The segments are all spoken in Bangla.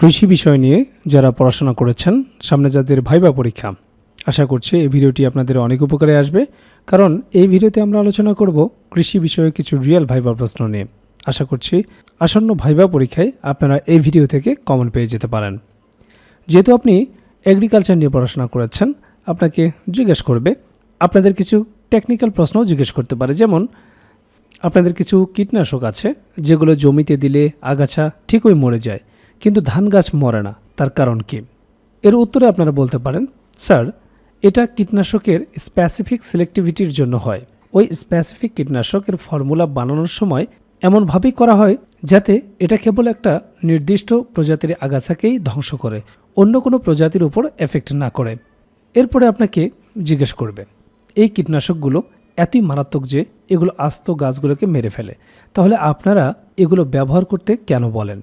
কৃষি বিষয় নিয়ে যারা পড়াশোনা করেছেন, সামনে যাদের ভাইবা পরীক্ষা, আশা করছি এই ভিডিওটি আপনাদের অনেক উপকারে আসবে। কারণ এই ভিডিওতে আমরা আলোচনা করব কৃষি বিষয়ে কিছু রিয়েল ভাইবা প্রশ্ন নিয়ে। আশা করছি আসন্ন ভাইবা পরীক্ষায় আপনারা এই ভিডিও থেকে কমন পেয়ে যেতে পারেন। যেহেতু আপনি এগ্রিকালচার নিয়ে পড়াশোনা করেছেন, আপনাকে জিজ্ঞেস করবে, আপনাদের কিছু টেকনিক্যাল প্রশ্নও জিজ্ঞেস করতে পারে। যেমন, আপনাদের কিছু কীটনাশক আছে, যেগুলো জমিতে দিলে আগাছা ঠিকই মরে যায়। কিন্তু ধান গাছ মরে না। তার কারণ কি? এর উত্তরে আপনারা বলতে পারেন, স্যার, এটা কীটনাশকের স্পেসিফিক সিলেক্টিভিটির জন্য হয়। ওই স্পেসিফিক কীটনাশকের ফর্মুলা বানানোর সময় এমনভাবেই করা হয় যাতে এটা কেবল একটা নির্দিষ্ট প্রজাতির আগাছাকেই ধ্বংস করে, অন্য কোনো প্রজাতির উপর এফেক্ট না করে। এরপরে আপনাকে জিজ্ঞেস করবে, এই কীটনাশকগুলো এতই মারাত্মক যে এগুলো আস্ত গাছগুলোকে মেরে ফেলে। তাহলে আপনারা এগুলো ব্যবহার করতে কেন বলেন?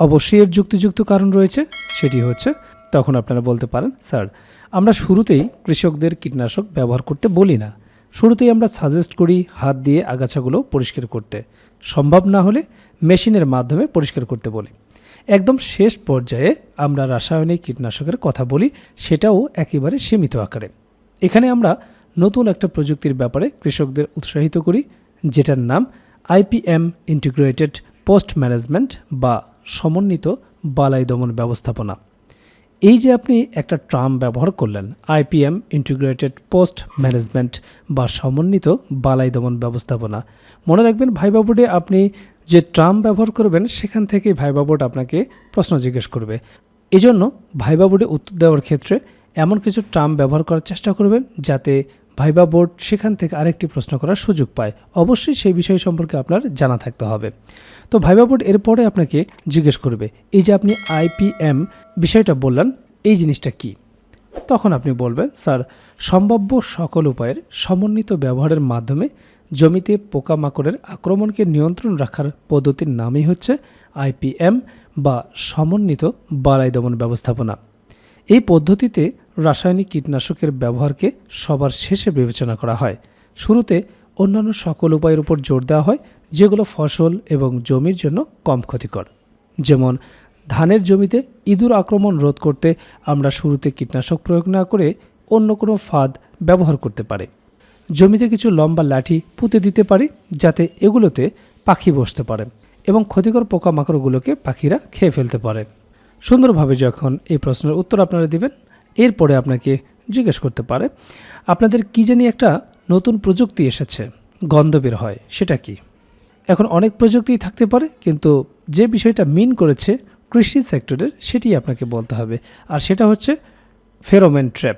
অবশ্যই এর যুক্তিযুক্ত কারণ রয়েছে, সেটি হচ্ছে, তখন আপনারা বলতে পারেন, স্যার, আমরা শুরুতেই কৃষকদের কীটনাশক ব্যবহার করতে বলি না। শুরুতেই আমরা সাজেস্ট করি হাত দিয়ে আগাছাগুলো পরিষ্কার করতে। সম্ভব না হলে মেশিনের মাধ্যমে পরিষ্কার করতে বলি। একদম শেষ পর্যায়ে আমরা রাসায়নিক কীটনাশকের কথা বলি, সেটাও একেবারে সীমিত আকারে। এখানে আমরা নতুন একটা প্রযুক্তির ব্যাপারে কৃষকদের উৎসাহিত করি, যেটার নাম আইপিএম ইন্টিগ্রেটেড পোস্ট ম্যানেজমেন্ট বা সমন্বিত বালাই দমন ব্যবস্থাপনা। এই যে আপনি একটা ট্রাম ব্যবহার করলেন আইপিএম ইন্টিগ্রেটেড পোস্ট ম্যানেজমেন্ট বা সমন্বিত বালাই দমন ব্যবস্থাপনা, মনে রাখবেন ভাইবা বোর্ডে আপনি যে ট্রাম ব্যবহার করবেন, সেখান থেকে ভাইবা বোর্ড আপনাকে প্রশ্ন জিজ্ঞেস করবে। এজন্য ভাইবা বোর্ডে উত্তর দেওয়ার ক্ষেত্রে এমন কিছু ট্রাম ব্যবহার করার চেষ্টা করবেন, যাতে ভাইবা বোর্ড সেখান থেকে আরেকটি প্রশ্ন করার সুযোগ পায়। অবশ্যই সেই বিষয় সম্পর্কে আপনার জানা থাকতে হবে। তো ভাইবা বোর্ড এরপরে আপনাকে জিজ্ঞেস করবে, এই যে আপনি আইপিএম বিষয়টা বললেন, এই জিনিসটা কি? তখন আপনি বলবেন, স্যার, সম্ভাব্য সকল উপায়ের সমন্বিত ব্যবহারের মাধ্যমে জমিতে পোকামাকড়ের আক্রমণকে নিয়ন্ত্রণ রাখার পদ্ধতির নামই হচ্ছে আইপিএম বা সমন্বিত বালাই দমন ব্যবস্থাপনা। এই পদ্ধতিতে রাসায়নিক কীটনাশকের ব্যবহারকে সবার শেষে বিবেচনা করা হয়। শুরুতে অন্যান্য সকল উপায়ের উপর জোর দেওয়া হয়, যেগুলো ফসল এবং জমির জন্য কম ক্ষতিকর। যেমন, ধানের জমিতে ইঁদুর আক্রমণ রোধ করতে আমরা শুরুতে কীটনাশক প্রয়োগ না করে অন্য কোনো ফাঁদ ব্যবহার করতে পারি। জমিতে কিছু লম্বা লাঠি পুঁতে দিতে পারি, যাতে এগুলোতে পাখি বসতে পারে এবং ক্ষতিকর পোকামাকড়গুলোকে পাখিরা খেয়ে ফেলতে পারে। সুন্দরভাবে যখন এই প্রশ্নের উত্তর আপনারা দিবেন এরপরে আপনাকে জিজ্ঞেস করতে পারে, আপনাদের কী জানি একটা নতুন প্রযুক্তি এসেছে, গন্ধ বের হয়, সেটা কি? এখন অনেক প্রযুক্তিই থাকতে পারে, কিন্তু যে বিষয়টা মিন করেছে কৃষি সেক্টরের, সেটি আপনাকে বলতে হবে। আর সেটা হচ্ছে ফেরোমেন ট্র্যাপ।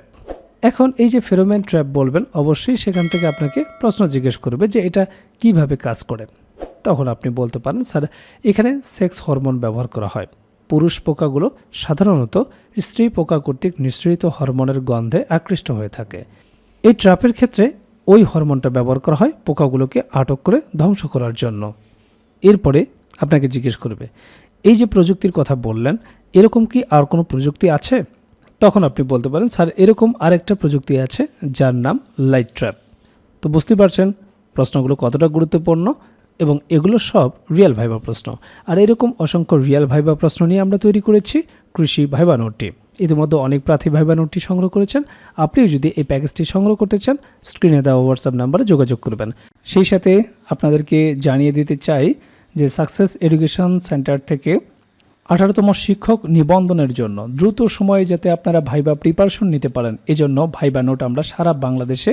এখন এই যে ফেরোমেন ট্র্যাপ বলবেন, অবশ্যই সেখান থেকে আপনাকে প্রশ্ন জিজ্ঞেস করবে যে এটা কীভাবে কাজ করে। তখন আপনি বলতে পারেন, স্যার, এখানে সেক্স হরমোন ব্যবহার করা হয়। পুরুষ পোকাগুলো সাধারণত স্ত্রী পোকা কর্তৃক নিঃসৃত হরমোনের গন্ধে আকৃষ্ট হয়ে থাকে। এই ট্র্যাপের ক্ষেত্রে ওই হরমোনটা ব্যবহার করা হয় পোকাগুলোকে আটক করে ধ্বংস করার জন্য। এরপরে আপনাকে জিজ্ঞেস করবে, এই যে প্রযুক্তির কথা বললেন, এরকম কি আর কোনো প্রযুক্তি আছে? তখন আপনি বলতে পারেন, স্যার, এরকম আরেকটা প্রযুক্তি আছে যার নাম লাইট ট্র্যাপ। তো বুঝতে পারছেন প্রশ্নগুলো কতটা গুরুত্বপূর্ণ এবং এগুলো সব রিয়েল ভাইবা প্রশ্ন। আর এরকম অসংখ্য রিয়েল ভাইবা প্রশ্ন নিয়ে আমরা তৈরি করেছি কৃষি ভাইবা নোটটি। ইতিমধ্যে অনেক প্রার্থী ভাইবা নোটটি সংগ্রহ করেছেন। আপনিও যদি এই প্যাকেজটি সংগ্রহ করতে চান, স্ক্রিনে দেওয়া হোয়াটসঅ্যাপ নাম্বারে যোগাযোগ করবেন। সেই সাথে আপনাদেরকে জানিয়ে দিতে চাই যে সাকসেস এডুকেশন সেন্টার থেকে আঠারোতম শিক্ষক নিবন্ধনের জন্য দ্রুত সময়ে যাতে আপনারা ভাইবা প্রিপারেশন নিতে পারেন, এজন্য ভাইবা নোট আমরা সারা বাংলাদেশে